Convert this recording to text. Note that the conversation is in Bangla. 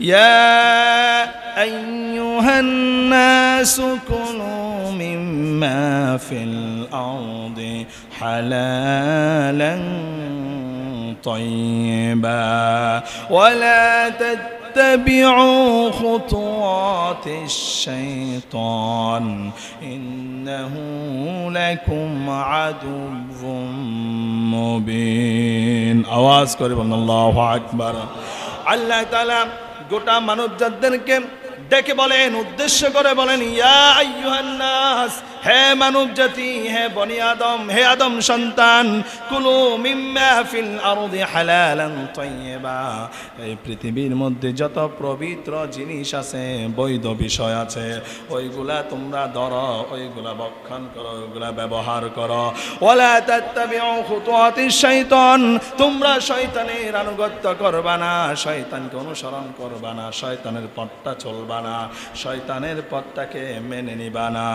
يا أيها الناس كلوا مما في الأرض حلالا طيبا ولا تتبعوا خطوات الشيطان إنه لكم عدو مبين. أواز قريب الله أكبر الله تعالى গোটা মানবজাতদেরকে ডেকে বলেন উদ্দেশ্য করে বলেন ইয়া মানব জাতি হে বনি আদম, হে আদম সন্তান, কুলু মিম্মা আরদি হালালান তাইয়্যিবা। এই পৃথিবীর মধ্যে যত পবিত্র জিনিস আছে, বৈধ বিষয় আছে, ওইগুলা তোমরা ধরো, ওইগুলা ভক্ষণ করো, ওইগুলা ব্যবহার করো। ওয়ালা তাত্তাবিউ খুতুওয়াতিশ শাইতান, তোমরা শয়তানের আনুগত্য করবা না, শয়তানকে অনুসরণ করবা না, শয়তানের পথটা চলবা না, শয়তানের পথটাকে মেনে নিবা না।